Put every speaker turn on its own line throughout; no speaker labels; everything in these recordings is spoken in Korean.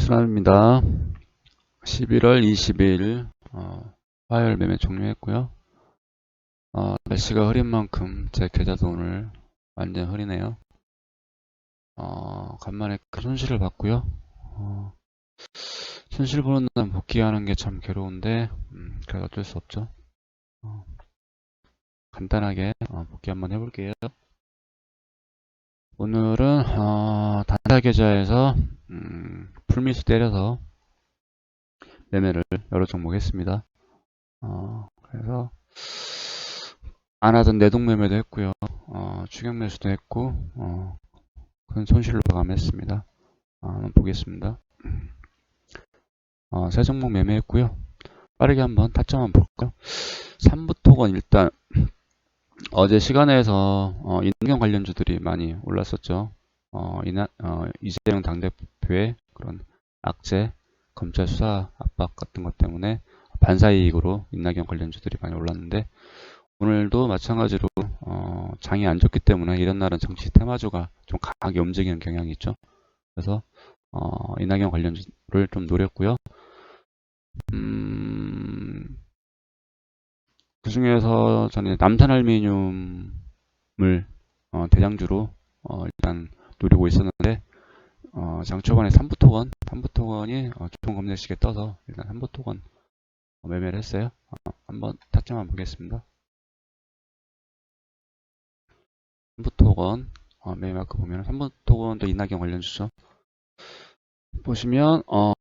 순환입니다. 11월 20일 어, 화요일 매매 종료했고요. 어, 날씨가 흐린 만큼 제 계좌도 오늘 완전 흐리네요. 어, 간만에 큰 손실을 봤고요. 어, 손실 보는 날 복귀하는 게 참 괴로운데 음, 그래도 어쩔 수 없죠. 어, 간단하게 어, 복귀 한번 해볼게요. 오늘은 어, 단타 계좌에서 음, 풀미수 때려서 매매를 여러 종목 했습니다. 어, 그래서 안 하던 내동 매매도 했고요. 어, 추격 매수도 했고 어, 큰 손실로 마감했습니다. 어, 한번 보겠습니다. 어, 세 종목 매매했고요. 빠르게 한번 타점 한번 볼까요? 3부토건 일단 어제 시간에서 어, 인경 관련주들이 많이 올랐었죠. 어, 이나, 어, 이재명 당대표의 그런 악재, 검찰 수사 압박 같은 것 때문에 반사이익으로 인나경 관련주들이 많이 올랐는데 오늘도 마찬가지로 어, 장이 안 좋기 때문에 이런 날은 정치 테마주가 좀 강하게 움직이는 경향이 있죠. 그래서 어, 이낙연 관련주를 좀 노렸고요. 음, 그 중에서 저는 남산알미늄을 어, 대장주로 어, 일단 노리고 있었는데 어, 장 초반에 3부토건 3부토건이 어, 주통 검색식에 떠서 일단 3부토건 어, 매매를 했어요. 어, 한번 타점 한번 보겠습니다. 3부토건 어, 매매 마크 보면 3부토건도 이낙연 관련 주죠. 보시면 어,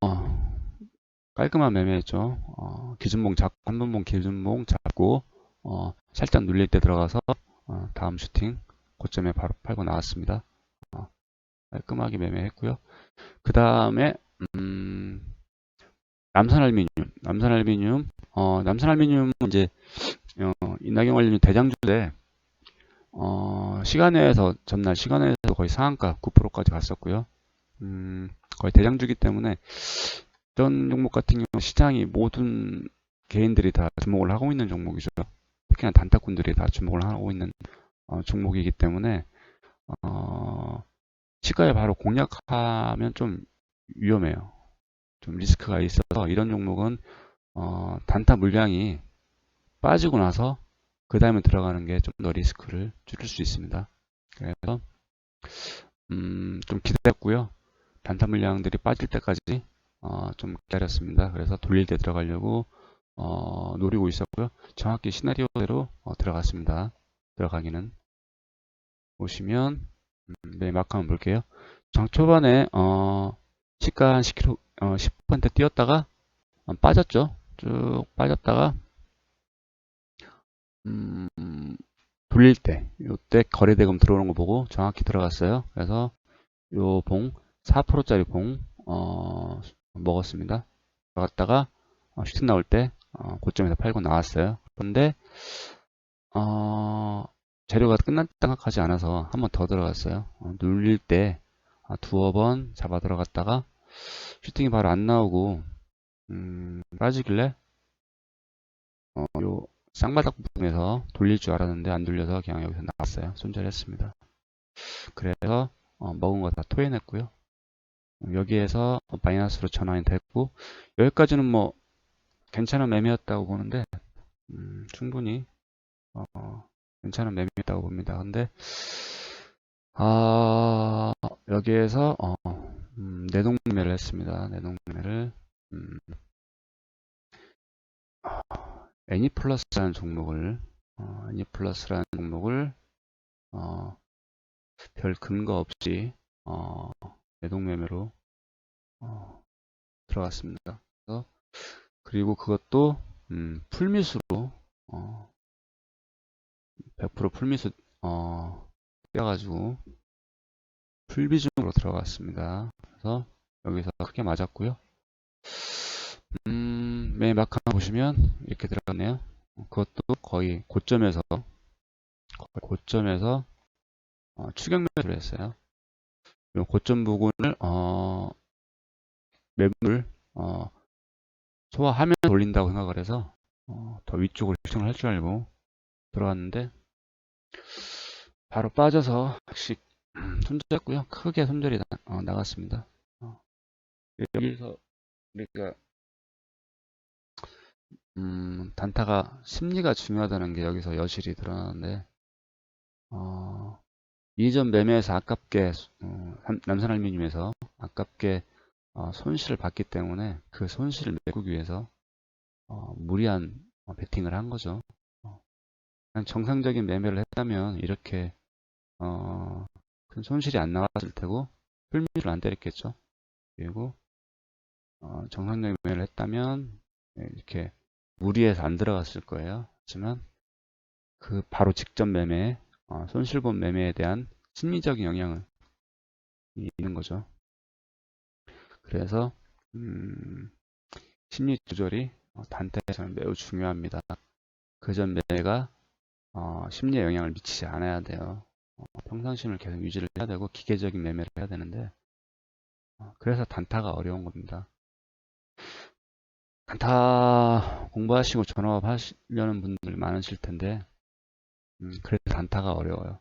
깔끔한 매매했죠. 어, 기준봉 잡고 한분봉 기준봉 잡고 어, 살짝 눌릴 때 들어가서 어, 다음 슈팅 고점에 바로 팔고 나왔습니다. 어, 깔끔하게 매매했고요. 그 다음에 음, 남산알미늄, 남산알미늄, 어, 남산알미늄은 이제 어, 이낙연 관련 대장주인데 어, 시간에서 전날 시간에서 거의 상한가 9%까지 갔었고요. 음, 거의 대장주기 때문에 이런 종목 같은 경우 시장이 모든 개인들이 다 주목을 하고 있는 종목이죠. 특히나 단타꾼들이 다 주목을 하고 있는 어, 종목이기 때문에 어, 시가에 바로 공략하면 좀 위험해요. 좀 리스크가 있어서 이런 종목은 어, 단타 물량이 빠지고 나서 그 다음에 들어가는 게 좀 더 리스크를 줄일 수 있습니다. 그래서 음, 좀 기다렸고요. 단타 물량들이 빠질 때까지 어, 좀 기다렸습니다. 그래서 돌릴 때 들어가려고 어, 노리고 있었고요. 정확히 시나리오대로 어, 들어갔습니다. 들어가기는 보시면 음, 네, 마크 한번 볼게요. 장 초반에 어, 시가 한 10kg, 어, 10% 뛰었다가 어, 빠졌죠. 쭉 빠졌다가 음, 돌릴 때, 요때 거래대금 들어오는 거 보고 정확히 들어갔어요. 그래서 요 봉, 4%짜리 봉, 어, 먹었습니다. 들어갔다가 어, 슈팅 나올 때 어, 고점에서 팔고 나왔어요. 그런데 어, 재료가 끝났다 생각하지 않아서 한 번 더 들어갔어요. 어, 눌릴 때 아, 두어 번 잡아 들어갔다가 슈팅이 바로 안 나오고 음, 빠지길래 어, 요 쌍바닥 부분에서 돌릴 줄 알았는데 안 돌려서 그냥 여기서 나왔어요. 손절했습니다. 그래서 어, 먹은 거 다 토해냈고요. 여기에서 마이너스로 전환이 됐고 여기까지는 뭐 괜찮은 매매였다고 보는데 음, 충분히 어, 괜찮은 매매였다고 봅니다. 근데 아, 여기에서 어, 음, 내동 매매를 했습니다. 내동 매매를 음, 애니플러스라는 종목을 어, 애니플러스라는 종목을 어, 별 근거 없이 어, 매동매매로 어, 들어갔습니다. 그래서 그리고 그것도 음, 풀미수로 어, 100% 풀미수 어, 떼가지고 풀비중으로 들어갔습니다. 그래서 여기서 크게 맞았고요. 음, 맨 마크 보시면 이렇게 들어갔네요. 그것도 거의 고점에서 거의 고점에서 어, 추격 매수를 했어요. 고점 부분을 어, 매물 어, 소화하면 돌린다고 생각을 해서 어, 더 위쪽으로 집중을 할 줄 알고 들어왔는데 바로 빠져서 확시 손절했고요. 크게 손절이 나, 어, 나갔습니다. 어, 여기서 우리가 음, 단타가 심리가 중요하다는 게 여기서 여실히 드러나는데 어, 이전 매매에서 아깝게 어, 삼- 남산알루미늄에서 아깝게 어, 손실을 봤기 때문에 그 손실을 메꾸기 위해서 어, 무리한 어, 베팅을 한 거죠. 정상적인 매매를 했다면 이렇게 어, 큰 손실이 안 나왔을 테고 풀미를 안 때렸겠죠. 그리고 어, 정상적인 매매를 했다면 예, 이렇게 무리해서 안 들어갔을 거예요. 하지만 그 바로 직전 매매, 어, 손실본 매매에 대한 심리적인 영향을 있는 거죠. 그래서 음, 심리 조절이 어, 단타에서는 매우 중요합니다. 그전 매매가 어, 심리에 영향을 미치지 않아야 돼요. 어, 평상심을 계속 유지를 해야 되고 기계적인 매매를 해야 되는데 어, 그래서 단타가 어려운 겁니다. 단타 공부하시고 전업 하시려는 분들 많으실 텐데 음, 그래서 단타가 어려워요.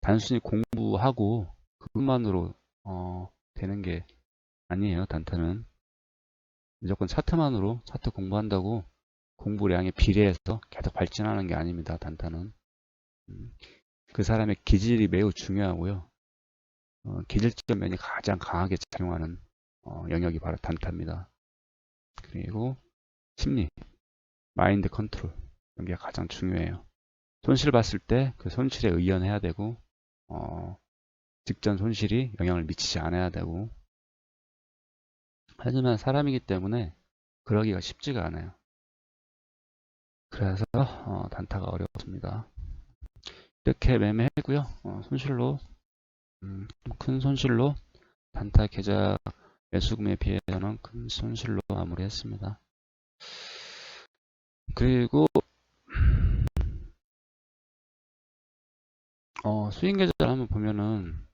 단순히 공부하고 그것만으로 어, 되는 게 아니에요. 단타는 무조건 차트만으로 차트 공부한다고 공부량에 비례해서 계속 발전하는 게 아닙니다. 단타는 음, 그 사람의 기질이 매우 중요하고요. 어, 기질적 면이 가장 강하게 작용하는 어, 영역이 바로 단타입니다. 그리고 심리, 마인드 컨트롤 이런 게 가장 중요해요. 손실 봤을 때 그 손실에 의연해야 되고 어, 직전 손실이 영향을 미치지 않아야 되고 하지만 사람이기 때문에 그러기가 쉽지가 않아요. 그래서 어, 단타가 어렵습니다. 이렇게 매매했고요. 어, 손실로 음, 큰 손실로 단타 계좌 매수금에 비해서는 큰 손실로 마무리했습니다. 그리고 어, 수익 계좌를 한번 보면은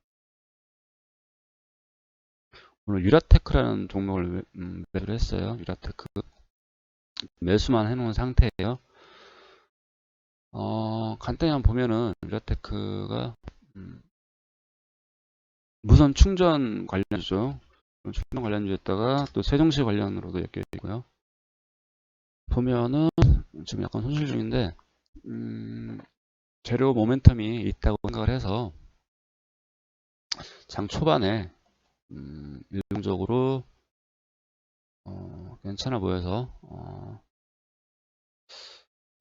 오늘 유라테크라는 종목을 음, 매수를 했어요. 유라테크 매수만 해놓은 상태예요. 어, 간단히 한번 보면은 유라테크가 음, 무선 충전 관련주죠. 충전 관련주였다가 또 세종시 관련으로도 엮여 있고요. 보면은 지금 약간 손실 중인데 음, 재료 모멘텀이 있다고 생각을 해서 장 초반에 음, 일봉적으로 어, 괜찮아 보여서 어,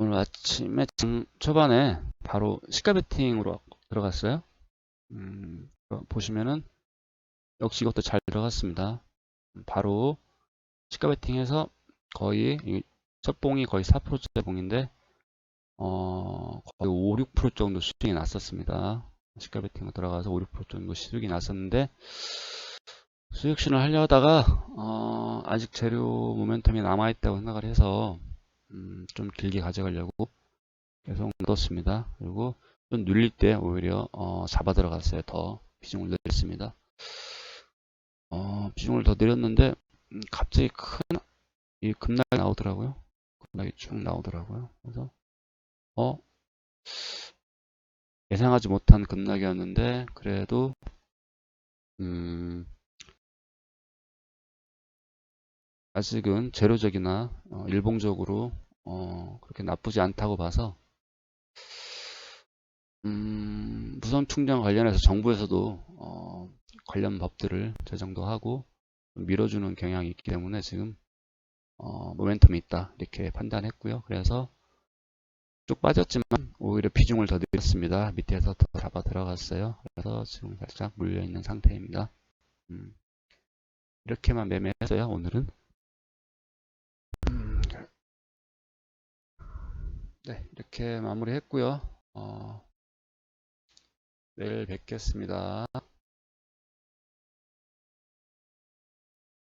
오늘 아침에 장 초반에 바로 시가 베팅으로 들어갔어요. 음, 보시면은 역시 이것도 잘 들어갔습니다. 바로 시가 베팅해서 거의 첫 봉이 거의 4%짜 봉인데 어, 거의 5, 6% 정도 수익이 났었습니다. 시가 베팅으로 들어가서 5, 6% 정도 수익이 났었는데 수익신을 하려 하다가 어, 아직 재료 모멘텀이 남아있다고 생각을 해서 음, 좀 길게 가져가려고 계속 넣었습니다. 그리고 좀 눌릴 때 오히려 어, 잡아 들어갔어요. 더 비중을 늘렸습니다. 어, 비중을 더 늘렸는데 음, 갑자기 큰 이 급락이 나오더라고요. 급락이 쭉 나오더라고요. 그래서 어 예상하지 못한 급락이었는데 그래도 음, 아직은 재료적이나 어, 일봉적으로 어, 그렇게 나쁘지 않다고 봐서 음, 무선 충전 관련해서 정부에서도 어, 관련 법들을 제정도 하고 밀어주는 경향이 있기 때문에 지금 어, 모멘텀이 있다 이렇게 판단했고요. 그래서 쭉 빠졌지만 오히려 비중을 더 늘렸습니다. 밑에서 더 잡아 들어갔어요. 그래서 지금 살짝 물려 있는 상태입니다. 음, 이렇게만 매매했어요. 오늘은. 네, 이렇게 마무리했고요. 어, 내일 뵙겠습니다.